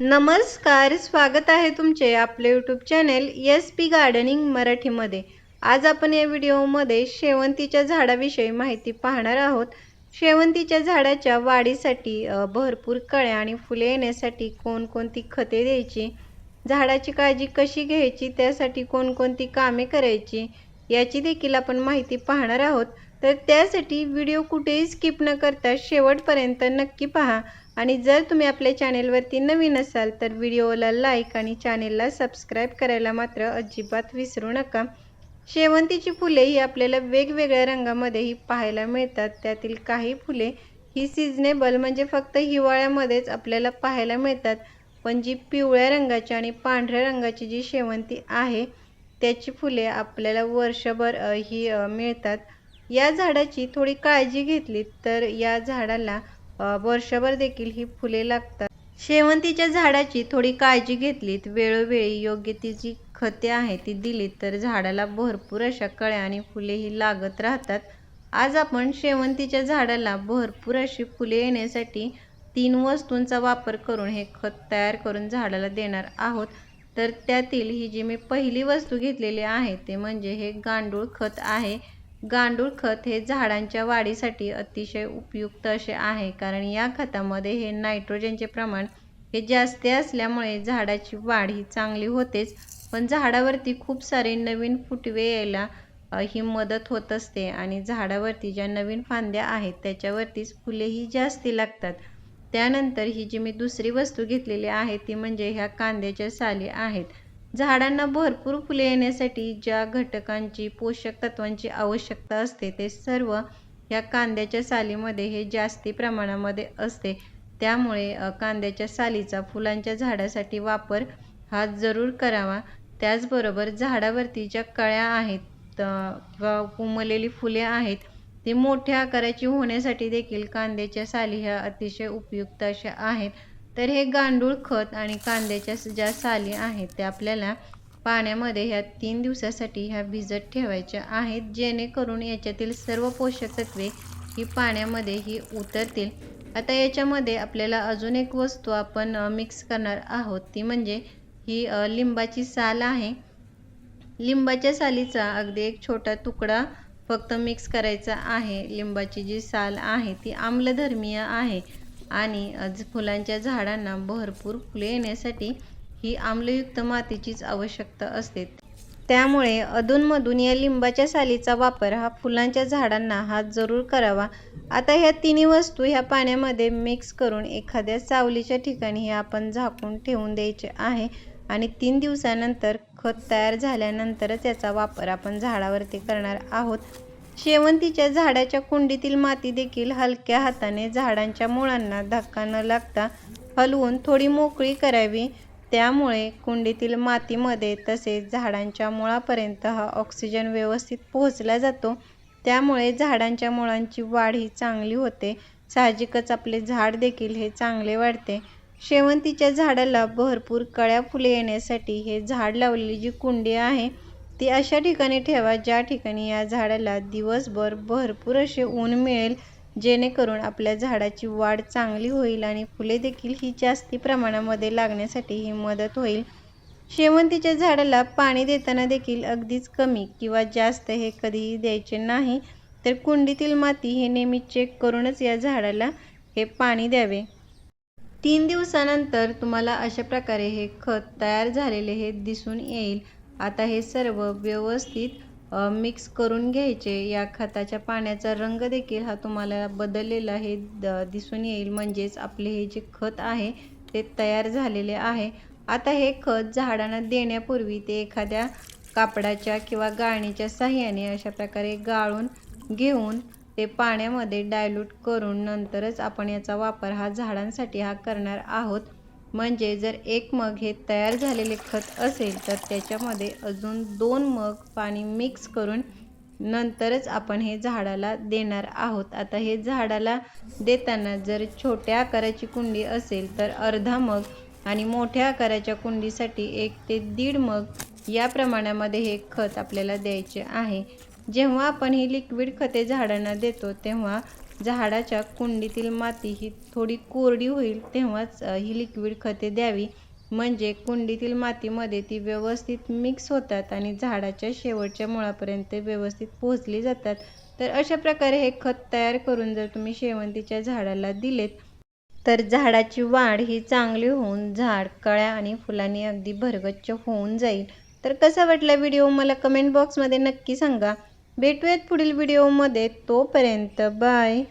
नमस्कार स्वागत आहे तुमचे आपले YouTube channel S P gardening मराठीमध्ये. आज आपण या व्हिडिओमध्ये शेवंतीच्या झाडाविषयी माहिती पाहणार आहोत. शेवंतीच्या झाडाच्या वाढीसाठी भरपूर कळ्या आणि फुले येण्यासाठी कोणकोणती खते द्यायची? झाडाची काळजी कशी घ्यायची? त्यासाठी कोणकोणती कामे करायची? याची देखील आपण माहिती पाहणार आहोत. तर त्यासाठी व्हिडिओ कुठेही स्किप न करता शेवटपर्यंत नक्की पहा. आणि जर तुम्ही आपल्या चॅनेलवरती नवीन असाल तर व्हिडिओला लाईक आणि चॅनेलला सबस्क्राईब करायला मात्र अजिबात विसरू नका. शेवंतीची फुले ही आपल्याला वेगवेगळ्या रंगामध्येही पाहायला मिळतात. त्यातील काही फुले ही सिजनेबल म्हणजे फक्त हिवाळ्यामध्येच आपल्याला पाहायला मिळतात. पण जी पिवळ्या रंगाची आणि पांढऱ्या रंगाची जी शेवंती आहे त्याची फुले आपल्याला वर्षभर ही मिळतात. या झाडाची थोडी काळजी घेतली तर या झाडाला वर्षभर देखील ही फुले लागतात. शेवंतीच्या झाडाची थोडी काळजी घेतलीत. वेळोवेळी योग्य ती जी खते आहे ती दिलीत तर झाडाला भरपूर अशा कळ्या आणि फुलेही लागत राहतात. आज आपण शेवंतीच्या झाडाला भरपूर अशी फुले येण्यासाठी तीन वस्तूंचा वापर करून हे खत तयार करून झाडाला देणार आहोत. तर त्यातील ही जी मी पहिली वस्तू घेतलेली आहे ते म्हणजे हे गांडूळ खत आहे. गांडूळ खत हे झाडांच्या वाढीसाठी अतिशय उपयुक्त असे आहे कारण या खतामध्ये हे नायट्रोजनचे प्रमाण हे जास्त असल्यामुळे झाडाची वाढ ही चांगली होतेच पण झाडावरती खूप सारे नवीन फुटवे यायला ही मदत होत असते आणि झाडावरती ज्या नवीन फांद्या आहेत त्याच्यावरतीच फुलेही जास्ती लागतात. त्यानंतर ही जी मी दुसरी वस्तू घेतलेली आहे ती म्हणजे ह्या कांद्याच्या साली आहेत. झाडांना भरपूर फुले येण्यासाठी ज्या घटकांची पोषक तत्वांची आवश्यकता असते ते सर्व या कांद्याच्या सालीमध्ये हे जास्ती प्रमाणामध्ये असते. त्यामुळे कांद्याच्या सालीचा फुलांच्या झाडासाठी वापर हा जरूर करावा. त्याचबरोबर झाडावरती ज्या कळ्या आहेत किंवा उमललेली फुले आहेत ती मोठ्या आकाराची होण्यासाठी देखील कांद्याच्या साली ह्या अतिशय उपयुक्त अशा आहेत. तर हे गांडूळ खत आणि कांद्याच्या ज्या साली आहेत त्या आपल्याला पाण्यामध्ये ह्या तीन दिवसासाठी ह्या भिजत ठेवायच्या आहेत जेणेकरून याच्यातील सर्व पोषक तत्वे ही पाण्यामध्ये ही उतरतील. आता याच्यामध्ये आपल्याला अजून एक वस्तू आपण मिक्स करणार आहोत ती म्हणजे ही लिंबाची साल आहे. लिंबाच्या सालीचा अगदी एक छोटा तुकडा फक्त मिक्स करायचा आहे लिंबाची जी साल आहे ती आम्लधर्मीय आहे. आणि आज फुलांच्या झाडांना भरपूर फुले येण्यासाठी ही आम्लयुक्त मातीचीच आवश्यकता असते. त्यामुळे अधूनमधून या लिंबाच्या सालीचा वापर हा फुलांच्या झाडांना हा जरूर करावा. आता ह्या तिन्ही वस्तू ह्या पाण्यामध्ये मिक्स करून एखाद्या सावलीच्या ठिकाणी हे आपण झाकून ठेवून द्यायचे आहे आणि तीन दिवसानंतर खत तयार झाल्यानंतरच याचा वापर आपण झाडावरती करणार आहोत. शेवंतीच्या झाडाच्या कुंडीतील माती देखील हलक्या हाताने झाडांच्या मुळांना धक्का न लागता हलवून थोडी मोकळी करावी. त्यामुळे कुंडीतील मातीमध्ये तसेच झाडांच्या मुळापर्यंत हा ऑक्सिजन व्यवस्थित पोहोचला जातो. त्यामुळे झाडांच्या मुळांची वाढ ही चांगली होते. साहजिकच आपले झाड देखील हे चांगले वाढते. शेवंतीच्या झाडाला भरपूर कळ्या फुले येण्यासाठी हे झाड लावलेली जी कुंडी आहे ती अशा ठिकाणी ठेवा ज्या ठिकाणी या झाडाला दिवसभर भरपूर असे ऊन मिळेल जेणेकरून आपल्या झाडाची वाढ चांगली होईल आणि फुले देखील ही जास्ती प्रमाणामध्ये लागण्यासाठी ही मदत होईल. शेवंतीच्या झाडाला पाणी देताना देखील अगदीच कमी किंवा जास्त हे कधीही द्यायचे नाही तर कुंडीतील माती हे नेहमी चेक करूनच या झाडाला हे पाणी द्यावे. तीन दिवसानंतर तुम्हाला अशा प्रकारे हे खत तयार झालेले हे दिसून येईल. आता हे सर्व व्यवस्थित मिक्स करून घ्यायचे. या खताच्या पाण्याचा रंग देखील हा तुम्हाला बदललेला हे द- दिसून येईल. म्हणजेच आपले हे जे खत आहे ते तयार झालेले आहे. आता हे खत झाडांना देण्यापूर्वी ते एखाद्या कापडाच्या किंवा गाळणीच्या साह्याने अशा प्रकारे गाळून घेऊन ते पाण्यामध्ये डायल्यूट करून नंतरच आपण याचा वापर हा झाडांसाठी हा करणार आहोत. म्हणजे जर एक मग हे तयार झालेले खत असेल तर त्याच्यामध्ये अजून दोन मग पाणी मिक्स करून नंतरच आपण हे झाडाला देणार आहोत. आता हे झाडाला देताना जर छोट्या आकाराची कुंडी असेल तर अर्धा मग आणि मोठ्या आकाराच्या कुंडीसाठी एक ते दीड मग या प्रमाणामध्ये हे खत आपल्याला द्यायचे आहे. जेव्हा आपण ही लिक्विड खते झाडांना देतो तेव्हा झाडाच्या कुंडीतील माती ही थोडी कोरडी होईल तेव्हाच ही लिक्विड खते द्यावी. म्हणजे कुंडीतील मातीमध्ये ती व्यवस्थित मिक्स होतात आणि झाडाच्या शेवटच्या मुळापर्यंत व्यवस्थित पोहोचली जातात. तर अशा प्रकारे हे खत तयार करून जर तुम्ही शेवंतीच्या झाडाला दिलेत तर झाडाची वाढ ही चांगली होऊन झाड कळ्या आणि फुलांनी अगदी भरगच्च होऊन जाईल. तर कसा वाटला व्हिडिओ? मला कमेंट बॉक्समध्ये नक्की सांगा. भेटूयात पुढील व्हिडिओमध्ये तोपर्यंत बाय